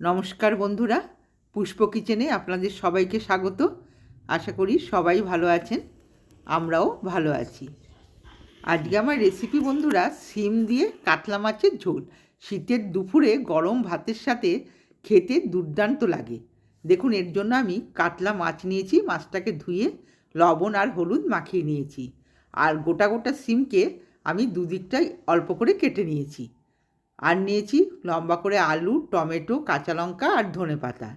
নমস্কার বন্ধুরা, পুষ্প কিচেনে আপনাদের সবাইকে স্বাগত। আশা করি সবাই ভালো আছেন, আমরাও ভালো আছি। আজকে আমার রেসিপি বন্ধুরা, সিম দিয়ে কাতলা মাছের ঝোল। শীতের দুপুরে গরম ভাতের সাথে খেতে দুর্দান্ত লাগে। দেখুন, এর জন্য আমি কাতলা মাছ নিয়েছি, মাছটাকে ধুয়ে লবণ আর হলুদ মাখিয়ে নিয়েছি। আর গোটা গোটা সিমকে আমি দুদিকটাই অল্প করে কেটে নিয়েছি। আর নিয়েছি লম্বা করে আলু, টমেটো, কাঁচা লঙ্কা আর ধনে পাতা।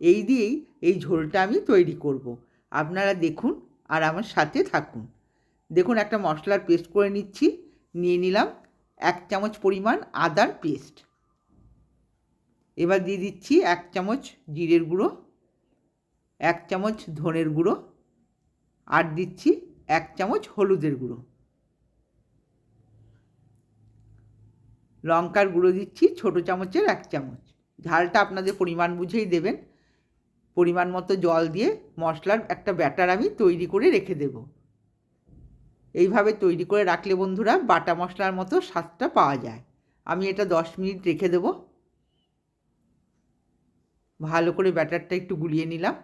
এই দিয়েই এই ঝোলটা আমি তৈরি করব। আপনারা দেখুন আর আমার সাথে থাকুন। দেখুন একটা মশলার পেস্ট করে নিচ্ছি। নিয়ে নিলাম এক চামচ পরিমাণ আদার পেস্ট। এবার দিয়ে দিচ্ছি এক চামচ জিরের গুঁড়ো, এক চামচ ধনের গুঁড়ো আর দিচ্ছি এক চামচ হলুদের গুঁড়ো। লঙ্কার গুঁড়ো দিচ্ছি, ছোটো চামচের এক চামচ। ঝালটা আপনাদের পরিমাণ বুঝেই দেবেন। পরিমাণ মতো জল দিয়ে মশলার একটা ব্যাটার আমি তৈরি করে রেখে দেব। এইভাবে তৈরি করে রাখলে বন্ধুরা বাটা মশলার মতো স্বাদটা পাওয়া যায়। আমি এটা দশ মিনিট রেখে দেব। ভালো করে ব্যাটারটা একটু গুলিয়ে নিলাম।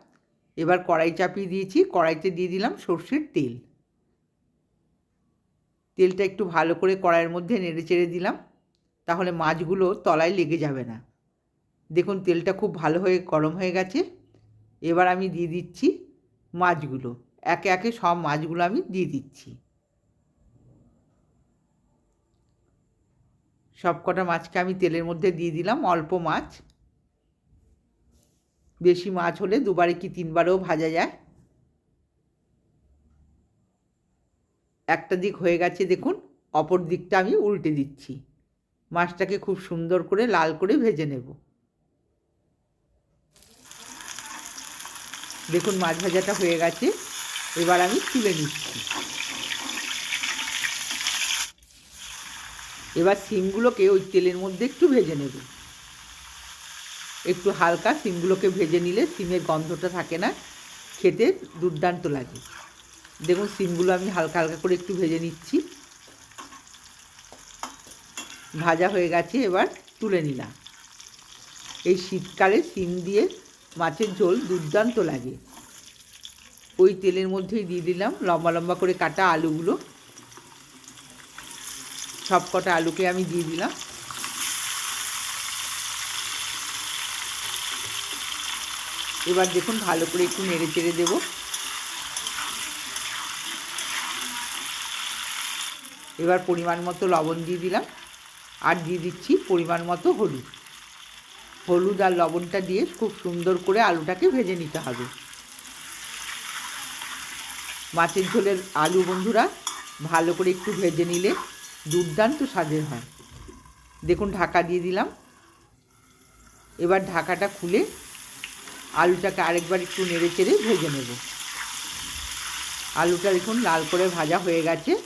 এবার কড়াই চাপিয়ে দিয়েছি। কড়াইতে দিয়ে দিলাম সর্ষের তেল। তেলটা একটু ভালো করে কড়াইয়ের মধ্যে নেড়ে চেড়ে দিলাম। তাহলে মাছগুলো তলায় লেগে যাবে না। দেখুন, তেলটা খুব ভালো হয়ে গরম হয়ে গেছে। এবার আমি দিয়ে দিচ্ছি মাছগুলো। একে একে সব মাছগুলো আমি দিয়ে দিচ্ছি। সব কটা মাছকে আমি তেলের মধ্যে দিয়ে দিলাম, অল্প মাছ। বেশি মাছ হলে দুবারে কি তিনবারেও ভাজা যায়? একটা দিক হয়ে গেছে, দেখুন, অপর দিকটা আমি উল্টে দিচ্ছি। মাছটাকে খুব সুন্দর করে লাল করে ভেজে নেব। দেখুন মাছ ভাজাটা হয়ে গেছে, এবার আমি তুলে নিচ্ছি। এবার সিমগুলোকে ওই তেলের মধ্যে একটু ভেজে নেব। একটু হালকা সিমগুলোকে ভেজে নিলে সিমের গন্ধটা থাকে না, খেতে দুর্দান্ত লাগে। দেখুন সিমগুলো আমি হালকা হালকা করে একটু ভেজে নিচ্ছি। ভাজা হয়ে গেছে, এবার তুলে নিলাম। এই শীতকালে সিম দিয়ে মাছের ঝোল দুর্দান্ত লাগে। ওই তেলের মধ্যেই দিয়ে দিলাম লম্বা লম্বা করে কাটা আলুগুলো। সব কটা আলুকে আমি দিয়ে দিলাম। এবার দেখুন ভালো করে একটু নেড়ে চেড়ে দেবো। এবার পরিমাণ মতো লবণ দিয়ে দিলাম। আর দিয়ে দিচ্ছি পরিমাণ মতো হলুদ। হলুদ আর লবণটা দিয়ে খুব সুন্দর করে আলুটাকে ভেজে নিতে হবে। মাছের ঝোলের আলু বন্ধুরা, ভালো করে একটু ভেজে নিলে দুর্দান্ত স্বাদের হয়। দেখুন, ঢাকা দিয়ে দিলাম। এবার ঢাকাটা খুলে আলুটাকে আরেকবার একটু নেড়ে চেড়ে ভেজে নেব। আলুটা দেখুন, লাল করে ভাজা হয়ে গেছে।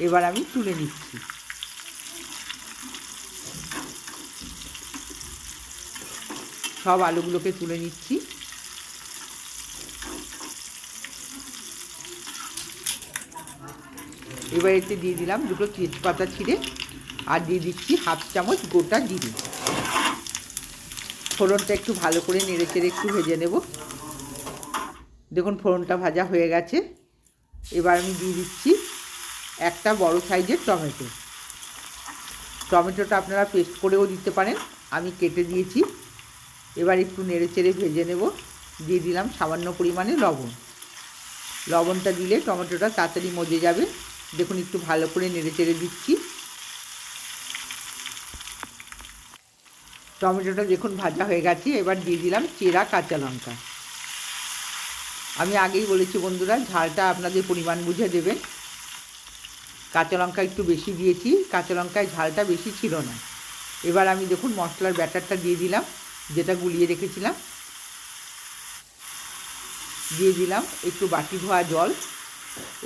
এবার আমি তুলে নিচ্ছি। সব আলুগুলোকে তুলে নিচ্ছি। এবার এতে দিয়ে দিলাম দুটো তেজপাতা ছিঁড়ে, আর দিয়ে দিচ্ছি হাফ চামচ গোটা জিরে। ফোড়নটা একটু ভালো করে নেড়ে চেড়ে একটু ভেজে নেব। দেখুন ফোড়নটা ভাজা হয়ে গেছে। এবার আমি দিয়ে দিচ্ছি একটা বড় সাইজের টমেটো। টমেটোটা আপনারা পেস্ট করেও দিতে পারেন। আমি কেটে দিয়েছি। এবার একটু নেড়ে চেড়ে ভেজে নেব। দিয়ে দিলাম সামান্য পরিমাণে লবণ। লবণটা দিলে টমেটোটা তাড়াতাড়ি মজে যাবে। দেখুন একটু ভালো করে নেড়ে চেড়ে দিচ্ছি। টমেটোটা দেখুন ভাজা হয়ে গেছে। এবার দিয়ে দিলাম চেরা কাঁচা লঙ্কা। আমি আগেই বলেছি বন্ধুরা, ঝালটা আপনাদের পরিমাণ বুঝে দেবেন। কাঁচা লঙ্কা একটু বেশি দিয়েছি। কাঁচা লঙ্কায় ঝালটা বেশি ছিল না। এবার আমি দেখুন মশলার ব্যাটারটা দিয়ে দিলাম। যেটা গুলিয়ে রেখেছিলাম, দিয়ে দিলাম একটু বাটি ধোয়া জল।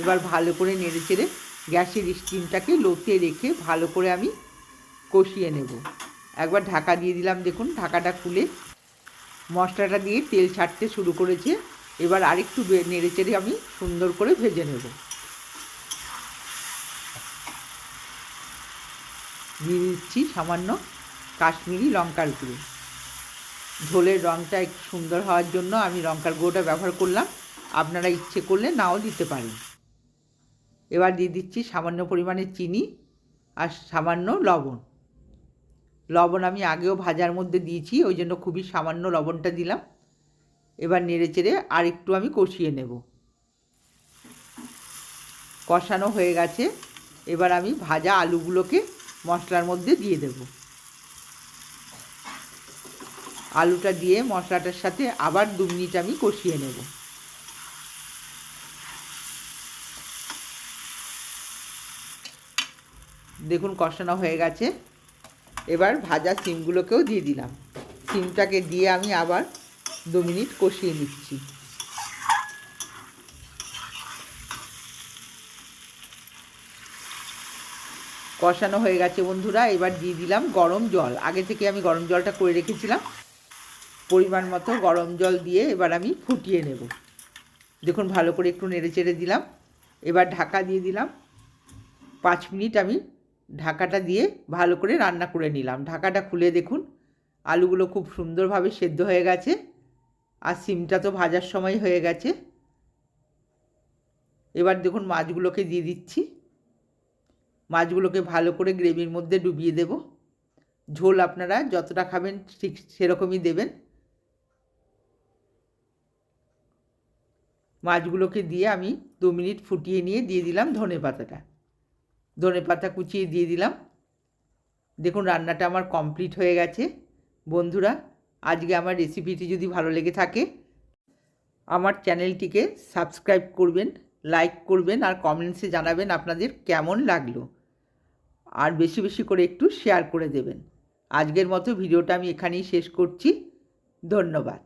এবার ভালো করে নেড়ে চেড়ে গ্যাসের স্টিমটাকে লোতে রেখে ভালো করে আমি কষিয়ে নেব। একবার ঢাকা দিয়ে দিলাম, দেখুন ঢাকাটা খুলে মশলাটা দিয়ে তেল ছাড়তে শুরু করেছে। এবার আরেকটু নেড়ে চেড়ে আমি সুন্দর করে ভেজে নেব। দিয়ে দিচ্ছি সামান্য কাশ্মীরি লঙ্কার গুঁড়ো। ঝোলের রঙটা একটু সুন্দর হওয়ার জন্য আমি লঙ্কার গুঁড়োটা ব্যবহার করলাম। আপনারা ইচ্ছে করলে নাও দিতে পারেন। এবার দিয়ে দিচ্ছি সামান্য পরিমাণে চিনি আর সামান্য লবণ। লবণ আমি আগেও ভাজার মধ্যে দিয়েছি, ওই জন্য খুবই সামান্য লবণটা দিলাম। এবার নেড়ে চেড়ে আর একটু আমি কষিয়ে নেব। কষানো হয়ে গেছে। এবার আমি ভাজা আলুগুলোকে মশলার মধ্যে দিয়ে দেব। আলুটা দিয়ে মশলাটার সাথে আবার দু মিনিট আমি কষিয়ে নেব। দেখুন কষানো হয়ে গেছে। এবার ভাজা সিমগুলোকেও দিয়ে দিলাম। সিমটাকে দিয়ে আমি আবার দু মিনিট কষিয়ে নিচ্ছি। কষানো হয়ে গেছে বন্ধুরা, এবার দিয়ে দিলাম গরম জল। আগে থেকে আমি গরম জলটা করে রেখেছিলাম। পরিমাণ মতো গরম জল দিয়ে এবার আমি ফুটিয়ে নেব। দেখুন, ভালো করে একটু নেড়ে চেড়ে দিলাম। এবার ঢাকা দিয়ে দিলাম। পাঁচ মিনিট আমি ঢাকাটা দিয়ে ভালো করে রান্না করে নিলাম। ঢাকাটা খুলে দেখুন, আলুগুলো খুব সুন্দরভাবে সেদ্ধ হয়ে গেছে আর সিমটা তো ভাজার সময় হয়ে গেছে। এবার দেখুন, মাছগুলোকে দিয়ে দিচ্ছি। মাছগুলোকে ভালো করে গ্রেভির মধ্যে ডুবিয়ে দেব। ঝোল আপনারা যতটা খাবেন ঠিক সেরকমই দেবেন। মাছগুলোকে দিয়ে আমি দু মিনিট ফুটিয়ে নিয়ে দিয়ে দিলাম ধনে পাতাটা। ধনে পাতা কুচিয়ে দিয়ে দিলাম। দেখুন, রান্নাটা আমার কমপ্লিট হয়ে গেছে। বন্ধুরা, আজকে আমার রেসিপিটি যদি ভালো লেগে থাকে, আমার চ্যানেলটিকে সাবস্ক্রাইব করবেন, লাইক করবেন আর কমেন্টসে জানাবেন আপনাদের কেমন লাগল। আর বেশি বেশি করে একটু শেয়ার করে দেবেন। আজকের মতো ভিডিওটা আমি এখানেই শেষ করছি। ধন্যবাদ।